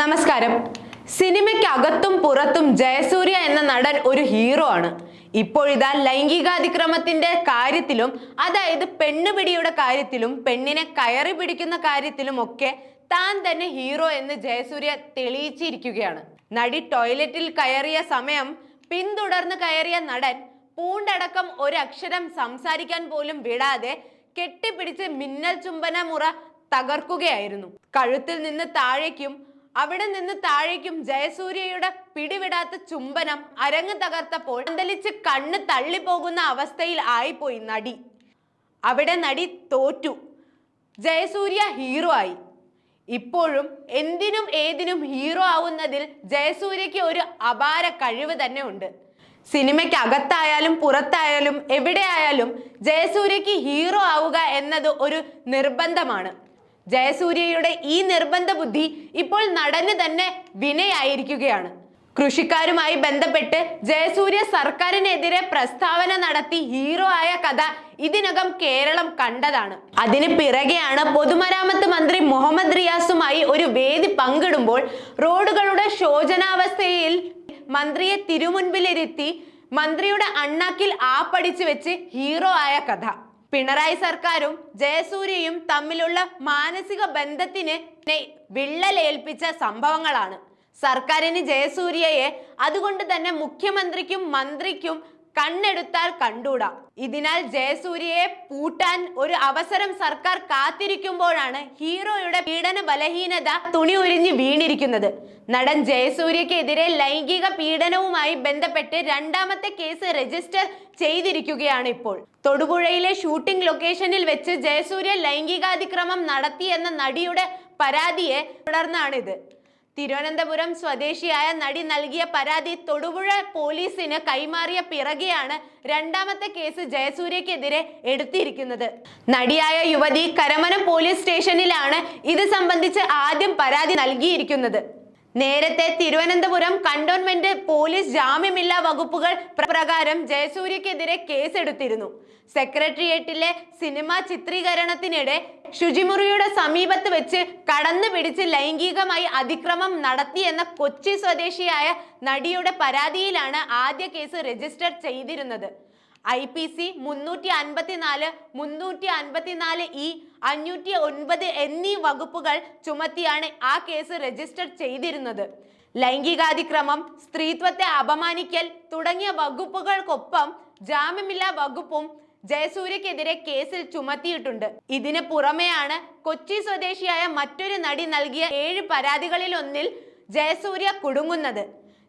നമസ്കാരം. സിനിമയ്ക്കകത്തും പുറത്തും ജയസൂര്യ എന്ന നടൻ ഒരു ഹീറോ ആണ്. ഇപ്പോഴിതാ ലൈംഗികാതിക്രമത്തിന്റെ കാര്യത്തിലും അതായത് പെണ്ണുപിടിയുടെ കാര്യത്തിലും പെണ്ണിനെ കയറി പിടിക്കുന്ന കാര്യത്തിലും ഒക്കെ താൻ തന്നെ ഹീറോ എന്ന് ജയസൂര്യ തെളിയിച്ചിരിക്കുകയാണ്. നടി ടോയ്ലറ്റിൽ കയറിയ സമയം പിന്തുടർന്ന് കയറിയ നടൻ പൂണ്ടടക്കം ഒരക്ഷരം സംസാരിക്കാൻ പോലും വിടാതെ കെട്ടിപ്പിടിച്ച് മിന്നൽ ചുംബന മുറ തകർക്കുകയായിരുന്നു. കഴുത്തിൽ നിന്ന് താഴേക്കും അവിടെ നിന്ന് താഴേക്കും ജയസൂര്യയുടെ പിടിവിടാത്ത ചുംബനം അരങ്ങ് തകർത്തപ്പോൾ അന്തലിച്ച് കണ്ണ് തള്ളിപ്പോകുന്ന അവസ്ഥയിൽ ആയിപ്പോയി നടി. അവിടെ നടി തോറ്റു. ജയസൂര്യ ഹീറോ ആയി. ഇപ്പോഴും എന്തിനും ഏതിനും ഹീറോ ആവുന്നതിൽ ജയസൂര്യയ്ക്ക് ഒരു അപാര കഴിവ് തന്നെ ഉണ്ട്. സിനിമയ്ക്ക് അകത്തായാലും പുറത്തായാലും എവിടെയായാലും ജയസൂര്യയ്ക്ക് ഹീറോ ആവുക എന്നത് ഒരു നിർബന്ധമാണ്. ജയസൂര്യയുടെ ഈ നിർബന്ധ ബുദ്ധി ഇപ്പോൾ നടന് തന്നെ വിനയായിരിക്കുകയാണ്. കൃഷിക്കാരുമായി ബന്ധപ്പെട്ട് ജയസൂര്യ സർക്കാരിനെതിരെ പ്രസ്താവന നടത്തി ഹീറോ ആയ കഥ ഇതിനകം കേരളം കണ്ടതാണ്. അതിന് പിറകെയാണ് പൊതുമരാമത്ത് മന്ത്രി മുഹമ്മദ് റിയാസുമായി ഒരു വേദി പങ്കിടുമ്പോൾ റോഡുകളുടെ ശോചനാവസ്ഥയിൽ മന്ത്രിയെ തിരുമുൻപിലിരുത്തി മന്ത്രിയുടെ അണ്ണാക്കിൽ ആപ്പടിച്ചു വെച്ച് ഹീറോ ആയ കഥ. പിണറായി സർക്കാരും ജയസൂര്യയും തമ്മിലുള്ള മാനസിക ബന്ധത്തിന് വിള്ളലേൽപ്പിച്ച സംഭവങ്ങളാണ്. സർക്കാരിന് ജയസൂര്യയെ അതുകൊണ്ട് തന്നെ മുഖ്യമന്ത്രിക്കും മന്ത്രിക്കും കണ്ണെടുത്താൽ കണ്ടൂടാ. ഇതിനാൽ ജയസൂര്യയെ പൂട്ടാൻ ഒരു അവസരം സർക്കാർ കാത്തിരിക്കുമ്പോഴാണ് ഹീറോയുടെ പീഡന ബലഹീനത തുണി ഉരിഞ്ഞ് വീണിരിക്കുന്നത്. നടൻ ജയസൂര്യക്കെതിരെ ലൈംഗിക പീഡനവുമായി ബന്ധപ്പെട്ട് രണ്ടാമത്തെ കേസ് രജിസ്റ്റർ ചെയ്തിരിക്കുകയാണ് ഇപ്പോൾ. തൊടുപുഴയിലെ ഷൂട്ടിംഗ് ലൊക്കേഷനിൽ വെച്ച് ജയസൂര്യ ലൈംഗികാതിക്രമം നടത്തിയെന്ന നടിയുടെ പരാതിയെ തുടർന്നാണിത്. തിരുവനന്തപുരം സ്വദേശിയായ നടി നൽകിയ പരാതി തൊടുപുഴ പോലീസിന് കൈമാറിയ പിറകെയാണ് രണ്ടാമത്തെ കേസ് ജയസൂര്യക്കെതിരെ എടുത്തിരിക്കുന്നത്. നടിയായ യുവതി കരമന പോലീസ് സ്റ്റേഷനിലാണ് ഇത് സംബന്ധിച്ച് ആദ്യം പരാതി നൽകിയിരിക്കുന്നത്. നേരത്തെ തിരുവനന്തപുരം കണ്ടോൺമെന്റ് പോലീസ് ജാമ്യമില്ലാ വകുപ്പുകൾ പ്രകാരം ജയസൂര്യക്കെതിരെ കേസെടുത്തിരുന്നു. സെക്രട്ടേറിയറ്റിലെ സിനിമാ ചിത്രീകരണത്തിനിടെ ശുചിമുറിയുടെ സമീപത്ത് വെച്ച് കടന്നു പിടിച്ച് ലൈംഗികമായി അതിക്രമം നടത്തിയെന്ന കൊച്ചി സ്വദേശിയായ നടിയുടെ പരാതിയിലാണ് ആദ്യ കേസ് രജിസ്റ്റർ ചെയ്തിരുന്നത്. ഐ പി സി മുന്നൂറ്റി അൻപത്തിനാല് മുന്നൂറ്റി അൻപത്തിനാല് ഇ അഞ്ഞൂറ്റി ഒൻപത് എന്നീ വകുപ്പുകൾ ചുമത്തിയാണ് ആ കേസ് രജിസ്റ്റർ ചെയ്തിരുന്നത്. ലൈംഗികാതിക്രമം സ്ത്രീത്വത്തെ അപമാനിക്കൽ തുടങ്ങിയ വകുപ്പുകൾക്കൊപ്പം ജാമ്യമില്ലാ വകുപ്പും ജയസൂര്യക്കെതിരെ കേസിൽ ചുമത്തിയിട്ടുണ്ട്. ഇതിന് പുറമെയാണ് കൊച്ചി സ്വദേശിയായ മറ്റൊരു നടി നൽകിയ ഏഴ് പരാതികളിൽ ഒന്നിൽ ജയസൂര്യ കുടുങ്ങുന്നത്.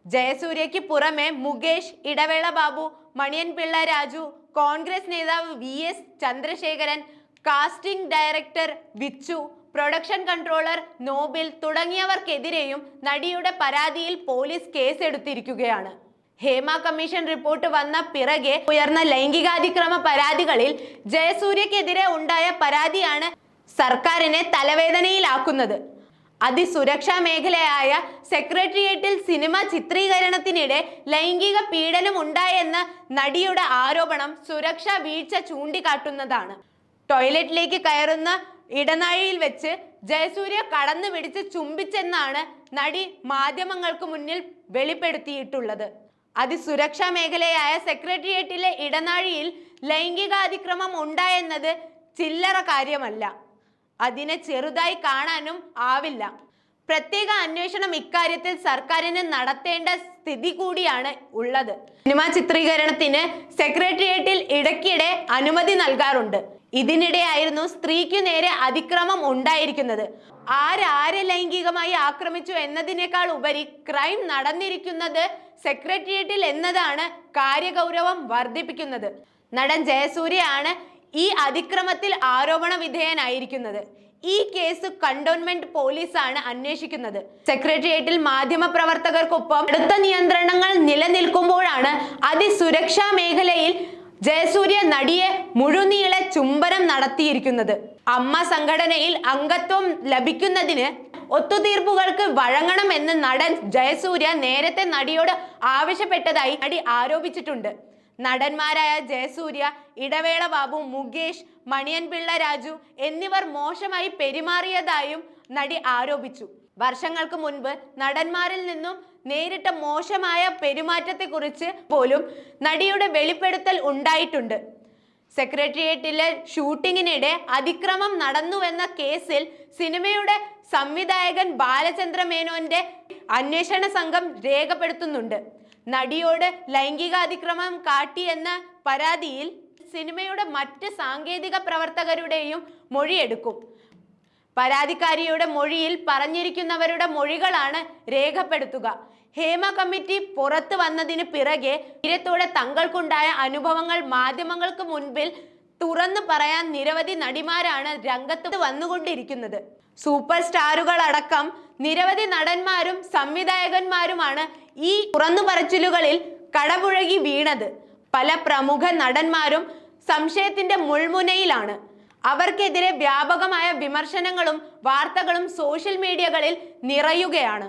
ജയസൂര്യയ്ക്ക് പുറമെ മുകേഷ് ഇടവേള ബാബു മണിയൻ പിള്ള രാജു കോൺഗ്രസ് നേതാവ് V S Chandrasekharan casting director Vichu production controller Noble തുടങ്ങിയവർക്കെതിരെയും നടിയുടെ പരാതിയിൽ പോലീസ് കേസെടുത്തിരിക്കുകയാണ്. ഹേമ കമ്മീഷൻ റിപ്പോർട്ട് വന്ന പിറകെ ഉയർന്ന ലൈംഗികാതിക്രമ പരാതികളിൽ ജയസൂര്യക്കെതിരെ ഉണ്ടായ പരാതിയാണ് സർക്കാരിനെ തലവേദനയിലാക്കുന്നത്. അതിസുരക്ഷാ മേഖലയായ സെക്രട്ടേറിയറ്റിൽ സിനിമ ചിത്രീകരണത്തിനിടെ ലൈംഗിക പീഡനം ഉണ്ടായെന്ന നടിയുടെ ആരോപണം സുരക്ഷാ വീഴ്ച ചൂണ്ടിക്കാട്ടുന്നതാണ്. ടോയ്ലറ്റിലേക്ക് കയറുന്ന ഇടനാഴിയിൽ വെച്ച് ജയസൂര്യ കടന്നു പിടിച്ച് ചുംബിച്ചെന്നാണ് നടി മാധ്യമങ്ങൾക്ക് മുന്നിൽ വെളിപ്പെടുത്തിയിട്ടുള്ളത്. അതിസുരക്ഷാ മേഖലയായ സെക്രട്ടേറിയറ്റിലെ ഇടനാഴിയിൽ ലൈംഗികാതിക്രമം ഉണ്ടായെന്നത് ചില്ലറ കാര്യമല്ല. അതിനെ ചെറുതായി കാണാനും ആവില്ല. പ്രത്യേക അന്വേഷണം ഇക്കാര്യത്തിൽ സർക്കാരിന് നടത്തേണ്ട സ്ഥിതി കൂടിയാണ് ഉള്ളത്. സിനിമാ ചിത്രീകരണത്തിന് സെക്രട്ടേറിയറ്റിൽ ഇടയ്ക്കിടെ അനുമതി നൽകാറുണ്ട്. ഇതിനിടെയായിരുന്നു സ്ത്രീക്കു നേരെ അതിക്രമം ഉണ്ടായിരിക്കുന്നത്. ആരാരെ ലൈംഗികമായി ആക്രമിച്ചു എന്നതിനേക്കാൾ ഉപരി ക്രൈം നടന്നിരിക്കുന്നത് സെക്രട്ടേറിയറ്റിൽ എന്നതാണ് കാര്യഗൗരവം വർദ്ധിപ്പിക്കുന്നത്. നടൻ ജയസൂര്യയാണ് ഈ അതിക്രമത്തിൽ ആരോപണ വിധേയനായിരിക്കുന്നത്. ഈ കേസ് കണ്ടോൺമെന്റ് പോലീസാണ് അന്വേഷിക്കുന്നത്. സെക്രട്ടേറിയറ്റിൽ മാധ്യമ പ്രവർത്തകർക്കൊപ്പം അടുത്ത നിയന്ത്രണങ്ങൾ നിലനിൽക്കുമ്പോഴാണ് അതിസുരക്ഷാ മേഖലയിൽ ജയസൂര്യ നടിയെ മുഴുനീളെ ചുംബനം നടത്തിയിരിക്കുന്നത്. അമ്മ സംഘടനയിൽ അംഗത്വം ലഭിക്കുന്നതിന് ഒത്തുതീർപ്പുകൾക്ക് വഴങ്ങണമെന്ന് നടൻ ജയസൂര്യ നേരത്തെ നടിയോട് ആവശ്യപ്പെട്ടതായി നടി ആരോപിച്ചിട്ടുണ്ട്. നടന്മാരായ ജയസൂര്യ ഇടവേള ബാബു മുകേഷ് മണിയൻ പിള്ള രാജു എന്നിവർ മോശമായി പെരുമാറിയതായും നടി ആരോപിച്ചു. വർഷങ്ങൾക്ക് മുൻപ് നടന്മാരിൽ നിന്നും നേരിട്ട മോശമായ പെരുമാറ്റത്തെക്കുറിച്ച് പോലും നടിയുടെ വെളിപ്പെടുത്തൽ ഉണ്ടായിട്ടുണ്ട്. സെക്രട്ടേറിയറ്റിലെ ഷൂട്ടിങ്ങിനിടെ അതിക്രമം നടന്നുവെന്ന കേസിൽ സിനിമയുടെ സംവിധായകൻ ബാലചന്ദ്ര മേനോന്റെ അന്വേഷണ സംഘം രേഖപ്പെടുത്തുന്നുണ്ട്. നടിയോട് ലൈംഗിക അതിക്രമം കാട്ടിയെന്ന പരാതിയിൽ സിനിമയുടെ മറ്റ് സാങ്കേതിക പ്രവർത്തകരുടെയും മൊഴിയെടുക്കും. പരാതിക്കാരിയുടെ മൊഴിയിൽ പറഞ്ഞിരിക്കുന്നവരുടെ മൊഴികളാണ് രേഖപ്പെടുത്തുക. ഹേമ കമ്മിറ്റി പുറത്തു വന്നതിന് പിറകെ ഇരത്തോടെ തങ്ങൾക്കുണ്ടായ അനുഭവങ്ങൾ മാധ്യമങ്ങൾക്ക് മുൻപിൽ തുറന്നു പറയാൻ നിരവധി നടിമാരാണ് രംഗത്ത് വന്നുകൊണ്ടിരിക്കുന്നത്. സൂപ്പർ സ്റ്റാറുകൾ അടക്കം നിരവധി നടന്മാരും സംവിധായകന്മാരുമാണ് ഈ തുറന്നു പറച്ചിലുകളിൽ കടപുഴകി വീണത്. പല പ്രമുഖ നടന്മാരും സംശയത്തിന്റെ മുൾമുനയിലാണ്. അവർക്കെതിരെ വ്യാപകമായ വിമർശനങ്ങളും വാർത്തകളും സോഷ്യൽ മീഡിയകളിൽ നിറയുകയാണ്.